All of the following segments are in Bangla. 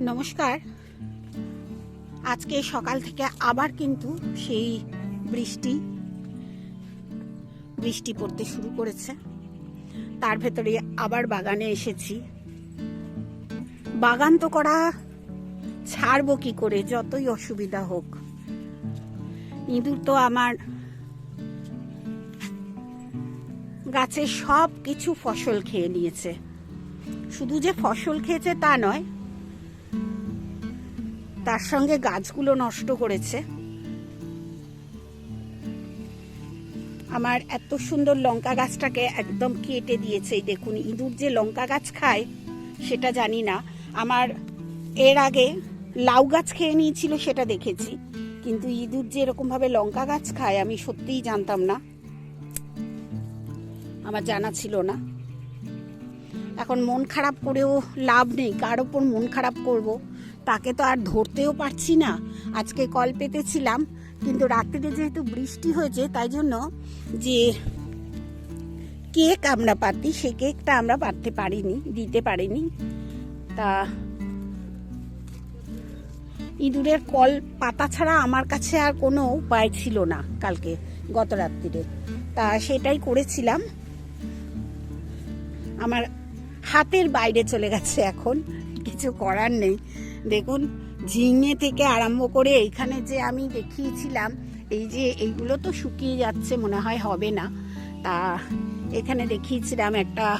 নমস্কার। আজকে সকাল থেকে আবার কিন্তু সেই বৃষ্টি বৃষ্টি পড়তে শুরু করেছে। তার ভেতরে আবার বাগানে এসেছি। বাগান তো করা ছাড়বো কি করে, যতই অসুবিধা হোক। ইঁদুর তো আমার গাছের সব কিছু ফসল খেয়ে নিয়েছে। শুধু যে ফসল খেয়েছে তা নয় তার সঙ্গে গাছগুলো নষ্ট করেছে। আমার এত সুন্দর লঙ্কা গাছটাকে একদম কেটে দিয়েছে। দেখুন, ইঁদুর যে লঙ্কা গাছ খায়, সেটা জানি না। আমার এর আগে লাউ গাছ খেয়ে নিয়েছিল, সেটা দেখেছি। কিন্তু ইঁদুর যে এরকম ভাবে লঙ্কা গাছ খায়, আমি সত্যিই জানতাম না। আমার জানা ছিল না। এখন মন খারাপ করেও লাভ নেই। কার ওপর মন খারাপ করব? তাকে তো আর ধরতেও পারছি না। আজকে কল পেতেছিলাম, কিন্তু রাত্রিতে যেহেতু বৃষ্টি হয়েছে, তাই জন্য যে কেক আমরা পাতি সে কেকটা আমরা পারতে পারিনি, দিতে পারিনি। তা ইঁদুরের কল পাতা ছাড়া আমার কাছে আর কোনো উপায় ছিল না কালকে, গত রাত্রিরে তা সেটাই করেছিলাম। আমার হাতের বাইরে চলে গেছে এখন, কিছু করার নেই। দেখুন, ঝিঙে থেকে আরম্ভ করে এইখানে যে আমি দেখিয়েছিলাম, এই যে এইগুলো তো শুকিয়ে যাচ্ছে মনে হয় হবে না। তা এখানে দেখিয়েছিলাম একটা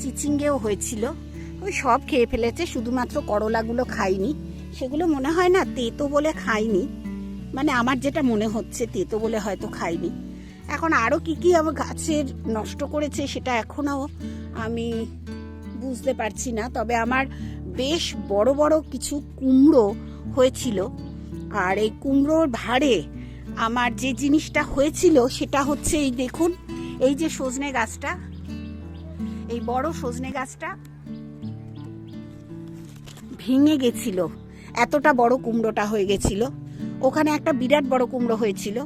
চিচিঙ্গেও হয়েছিল। ওই সব খেয়ে ফেলেছে, শুধুমাত্র করলাগুলো খাইনি। সেগুলো মনে হয় না তেতো বলে খাইনি। মানে আমার যেটা মনে হচ্ছে, তেতো বলে হয়তো খাইনি। এখন আরও কি কি আমার গাছের নষ্ট করেছে সেটা এখনও আমি বুঝতে পারছি না। তবে আমার বেশ বড় বড় কিছু কুমড়ো হয়েছিল। আর এই কুমড়োর ভারে আমার যে জিনিসটা হয়েছিল সেটা হচ্ছে এই দেখুন, এই যে সজনে গাছটা, এই বড় সজনে গাছটা ভেঙে গেছিল। এতটা বড় কুমড়োটা হয়ে গেছিল। ওখানে একটা বিরাট বড় কুমড়ো হয়েছিল।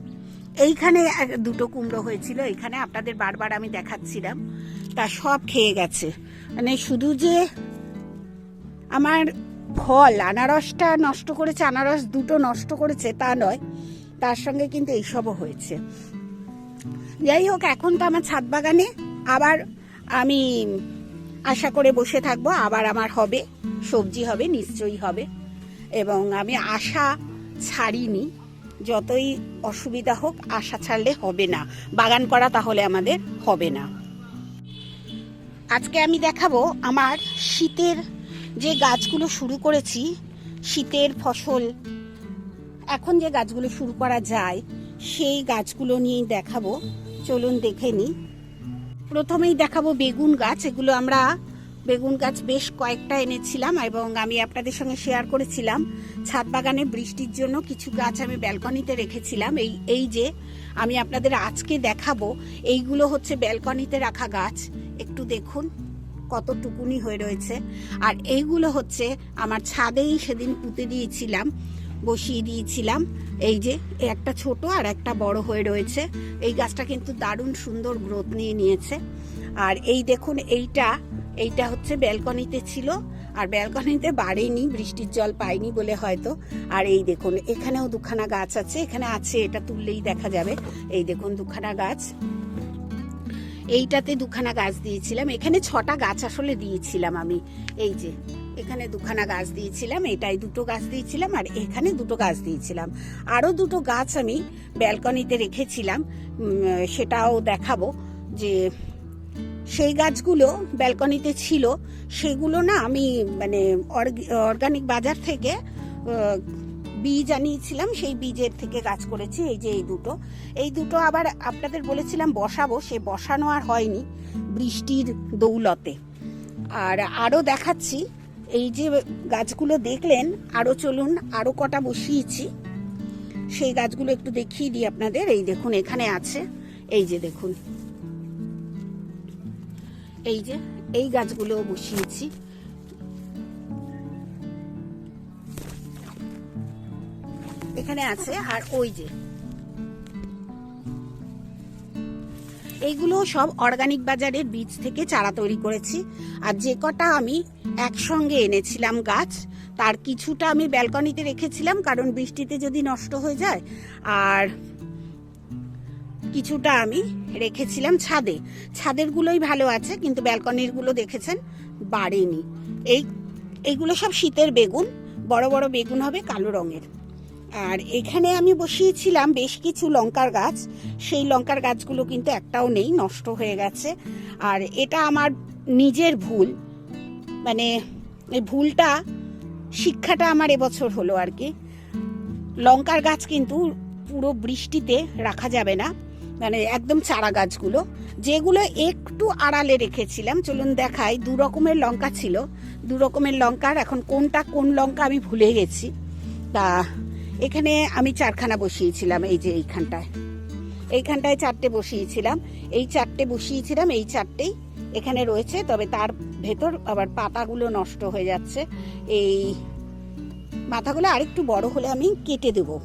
এইখানে দুটো কুমড়ো হয়েছিল এখানে আপনাদের বারবার আমি দেখাচ্ছিলাম। তা সব খেয়ে গেছে। মানে শুধু যে আমার ফল, আনারসটা নষ্ট করেছে, আনারস দুটো নষ্ট করেছে, তা নয়। তার সঙ্গে কিন্তু এইসবও হয়েছে। যাই হোক, এখন তো আমার ছাদ বাগানে আবার আমি আশা করে বসে থাকব, আবার আমার হবে, সবজি হবে, নিশ্চয়ই হবে। এবং আমি আশা ছাড়িনি, যতই অসুবিধা হোক, আশা ছাড়লে হবে না। বাগান করা তাহলে আমাদের হবে না। আজকে আমি দেখাবো আমার শীতের যে গাছগুলো শুরু করেছি, শীতের ফসল, এখন যে গাছগুলো শুরু করা যায়, সেই গাছগুলো নিয়েই দেখাবো। চলুন দেখে নিই। প্রথমেই দেখাবো বেগুন গাছ। এগুলো আমরা, বেগুন গাছ বেশ কয়েকটা এনেছিলাম এবং আমি আপনাদের সঙ্গে শেয়ার করেছিলাম। ছাদ বাগানে বৃষ্টির জন্য কিছু গাছ আমি ব্যালকনিতে রেখেছিলাম। এই এই যে আমি আপনাদের আজকে দেখাবো, এইগুলো হচ্ছে ব্যালকনিতে রাখা গাছ। একটু দেখুন। কত টুকুনি হয়ে রয়েছে। আর এইগুলো হচ্ছে আমার ছাদেই সেদিন পুঁতে দিয়েছিলাম, বসিয়ে দিয়েছিলাম। এই যে একটা ছোট আর একটা বড় হয়ে রয়েছে। এই গাছটা কিন্তু দারুণ সুন্দর গ্রোথ নিয়ে নিয়েছে। আর এই দেখুন, এইটা এইটা হচ্ছে ব্যালকনিতে ছিল। আর ব্যালকনিতে বাড়েনি, বৃষ্টির জল পাইনি বলে হয়তো। আর এই দেখুন, এখানেও দুখানা গাছ আছে, এখানে আছে, এটা তুললেই দেখা যাবে। এই দেখুন, দুখানা গাছ। এইটাতে দুখানা গাছ দিয়েছিলাম। এখানে ছটা গাছ আসলে দিয়েছিলাম আমি। এই যে, এখানে দুখানা গাছ দিয়েছিলাম, এটাই দুটো গাছ দিয়েছিলাম, আর এখানে দুটো গাছ দিয়েছিলাম। আরও দুটো গাছ আমি ব্যালকনিতে রেখেছিলাম। সেটাও দেখাবো যে সেই গাছগুলো ব্যালকনিতে ছিল, সেগুলো না আমি মানে অর্গানিক বাজার থেকে বীজ আনিয়েছিলাম, সেই বীজের থেকে গাছ করেছি, এই যে এই দুটো। এই দুটো আবার আপনাদের বলেছিলাম বসাবো, সে বসানো আর হয়নি বৃষ্টির দৌলতে। আর আরও দেখাচ্ছি, এই যে গাছগুলো দেখলেন আরও চলুন আরও কটা বসিয়েছি। সেই গাছগুলো একটু দেখিয়ে দিই আপনাদের, এই দেখুন এখানে আছে, এই যে দেখুন। এই যে, এই গাছগুলো বসিয়েছি। এখানে আছে, আর ওই যে। এইগুলো সব অর্গানিক বাজারের বীজ থেকে চারা তৈরি করেছি, আর যে কটা আমি একসঙ্গে এনেছিলাম গাছ, তার কিছুটা আমি ব্যালকনিতে রেখেছিলাম, কারণ বৃষ্টিতে যদি নষ্ট হয়ে যায়, আর কিছুটা আমি রেখেছিলাম ছাদে। ছাদেরগুলোই ভালো আছে, কিন্তু ব্যালকনিরগুলো দেখেছেন, বাড়েনি। এই এইগুলো সব শীতের বেগুন, বড় বড় বেগুন হবে কালো রঙের। আর এখানে আমি বসিয়েছিলাম বেশ কিছু লঙ্কার গাছ। সেই লঙ্কার গাছগুলো কিন্তু একটাও নেই, নষ্ট হয়ে গেছে। আর এটা আমার নিজের ভুল। মানে এই ভুলটা শিক্ষাটা আমার এবছর হলো আর কি। লঙ্কার গাছ কিন্তু পুরো বৃষ্টিতে রাখা যাবে না। মানে একদম চারা গাছগুলো। যেগুলো একটু আড়ালে রেখেছিলাম, চলুন দেখাই। দু রকমের লঙ্কা ছিল। দু রকমের লঙ্কার, এখন কোনটা কোন লঙ্কা আমি ভুলে গেছি। তা এখানে আমি চারখানা বসিয়েছিলাম, এই যে এইখানটায়। এইখানটায় চারটে বসিয়েছিলাম। এই চারটে বসিয়েছিলাম, এই চারটেই এখানে রয়েছে, তবে তার ভেতর আবার পাতাগুলো নষ্ট হয়ে যাচ্ছে। এই মাথাগুলো আরেকটু বড় হলে আমি কেটে দেব।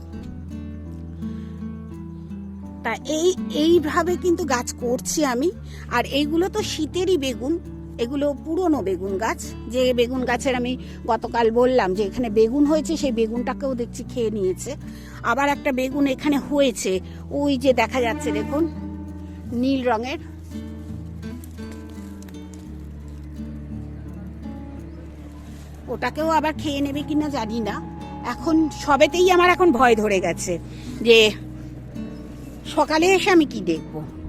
তা এই, এইভাবে কিন্তু গাছ করছি আমি। আর এইগুলো তো শীতেরই বেগুন এগুলো পুরনো বেগুন গাছ। যে বেগুন গাছের আমি গতকাল বললাম যে এখানে বেগুন হয়েছে, সেই বেগুনটাকেও দেখছি খেয়ে নিয়েছে। আবার একটা বেগুন এখানে হয়েছে, ওই যে দেখা যাচ্ছে দেখুন, নীল রঙের। ওটাকেও আবার খেয়ে নেবে কিনা জানি না। এখন সবেতেই আমার এখন ভয় ধরে গেছে যে সকালে এসে আমি কি দেখব?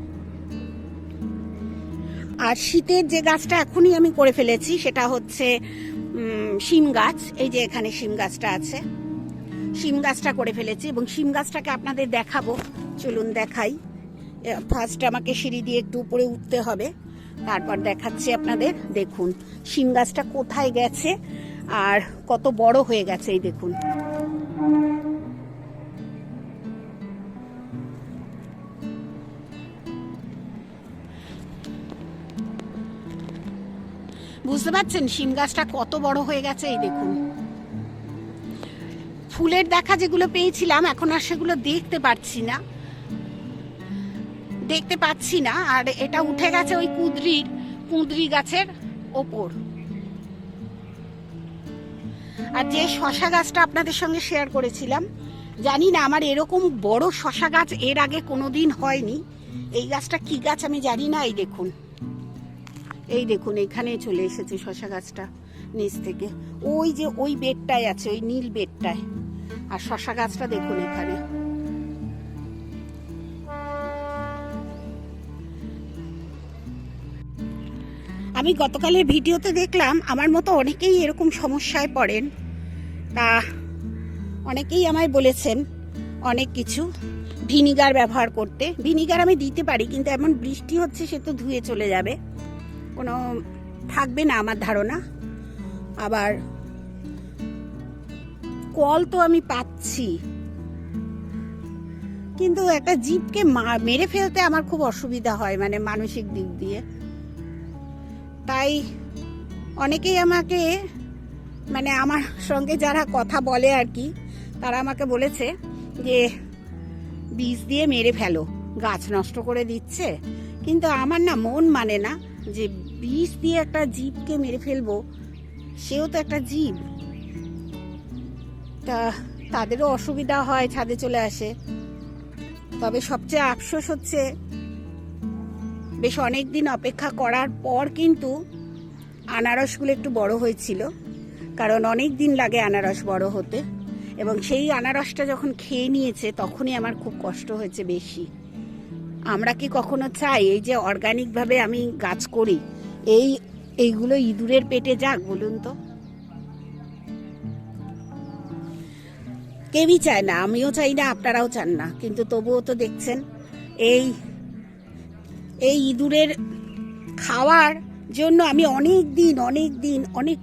আর শীতের যে গাছটা এখনই আমি করে ফেলেছি, সেটা হচ্ছে শিম গাছ। এই যে এখানে শিম গাছটা আছে। শিম গাছটা করে ফেলেছি এবং শিম গাছটাকে আপনাদের দেখাবো। চলুন দেখাই। ফার্স্ট আমাকে সিঁড়ি দিয়ে একটু উপরে উঠতে হবে। তারপর দেখাচ্ছি আপনাদের। দেখুন, শিম গাছটা কোথায় গেছে আর কত বড় হয়ে গেছে, এই দেখুন। বুঝতে পারছেন? শিম গাছটা কত বড় হয়ে গেছে, এই দেখুন। ফুলের দেখা যেগুলো পেয়েছিলাম, এখন আর সেগুলো দেখতে পাচ্ছি না। দেখতে পাচ্ছি না, আর এটা উঠে গেছে ওই কুদরির কুঁদরি গাছের ওপর। আর যে শশা গাছটা আপনাদের সঙ্গে শেয়ার করেছিলাম, জানি না আমার এরকম বড় শশা গাছ এর আগে কোনোদিন হয়নি। এই গাছটা কি গাছ আমি জানি না, এই দেখুন। এই দেখুন এখানে চলে এসেছে শশা গাছটা, নিচ থেকে। ওই যে ওই বেডটায় আছে, ওই নীল বেডটায় আর শশা গাছটা দেখুন এখানে। আমি গতকালের ভিডিওতে দেখলাম, আমার মতো অনেকেই এরকম সমস্যায় পড়েন। তা অনেকেই আমায় বলেছেন অনেক কিছু। ভিনিগার ব্যবহার করতে। ভিনিগার আমি দিতে পারি, কিন্তু এমন বৃষ্টি হচ্ছে সে তো ধুয়ে চলে যাবে। কোনো থাকবে না আমার ধারণা। আবার কল তো আমি পাচ্ছি। কিন্তু একটা জীবকে মেরে ফেলতে আমার খুব অসুবিধা হয় মানে মানসিক দিক দিয়ে। তাই অনেকেই আমাকে মানে আমার সঙ্গে যারা কথা বলে আর কি, তারা আমাকে বলেছে যে, বীজ দিয়ে মেরে ফেলো, গাছ নষ্ট করে দিচ্ছে। কিন্তু আমার না মন মানে না যে বিষ দিয়ে একটা জীবকে মেরে ফেলব, সেও তো একটা জীব। তা তাদেরও অসুবিধা হয় ছাদে চলে আসে। তবে সবচেয়ে আফসোস হচ্ছে, বেশ অনেক দিন অপেক্ষা করার পর কিন্তু আনারসগুলো একটু বড় হয়েছিল, কারণ অনেক দিন লাগে আনারস বড় হতে। এবং সেই আনারসটা যখন খেয়ে নিয়েছে, তখনই আমার খুব কষ্ট হয়েছে বেশি। আমরা কি কখনো চাই এই যে অর্গানিকভাবে আমি গাছ করি? এই, এইগুলো ইঁদুরের পেটে যাক, বলুন তো। কেউই চায় না, আমিও চাই না, আপনারাও চান না, কিন্তু তবুও তো দেখছেন, এই এই ইঁদুরের খাওয়ার জন্য আমি অনেক দিন অনেক দিন, অনেক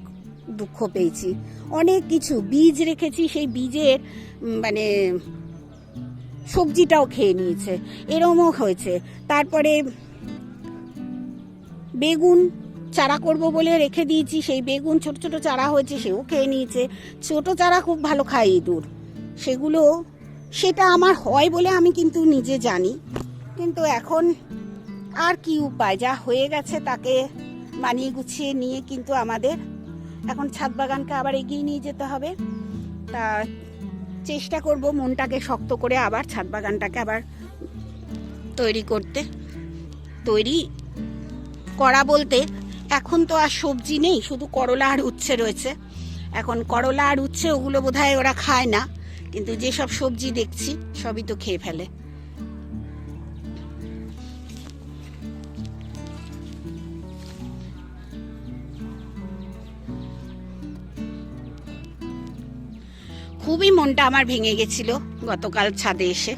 দুঃখ পেয়েছি। অনেক কিছু, বীজ রেখেছি, সেই বীজের মানে সবজিটাও খেয়ে নিয়েছে, এরমও হয়েছে। তারপরে বেগুন চারা করব বলে রেখে দিয়েছি। সেই বেগুন ছোট ছোট চারা হয়েছে, সেও খেয়ে নিয়েছে। ছোট চারা খুব ভালো খায় ইঁদুর। সেগুলো, সেটা আমার হয় বলে আমি কিন্তু নিজে জানি। কিন্তু এখন আর কি উপায়? যা হয়ে গেছে তাকে মানিয়ে গুছিয়ে নিয়ে কিন্তু আমাদের এখন ছাদ বাগানকে আবার এগিয়ে নিয়ে যেতে হবে। তা চেষ্টা করব মনটাকে শক্ত করে আবার ছাদ বাগানটাকে আবার তৈরি করতে। তৈরি করা বলতে এখন তো আর সবজি নেই, শুধু করলা আর উচ্ছে রয়েছে। এখন করলা আর উচ্ছে ওগুলো বোধহয় ওরা খায় না, কিন্তু যেসব সবজি দেখছি, সবই তো খেয়ে ফেলে। খুবই মনটা আমার ভেঙে গেছিল গতকাল ছাদে এসে।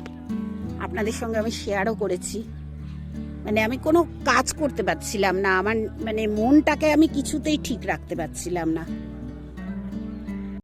আপনাদের সঙ্গে আমি শেয়ারও করেছি। মানে আমি কোনো কাজ করতে পারছিলাম না। আমার মানে মনটাকে আমি কিছুতেই ঠিক রাখতে পারছিলাম না।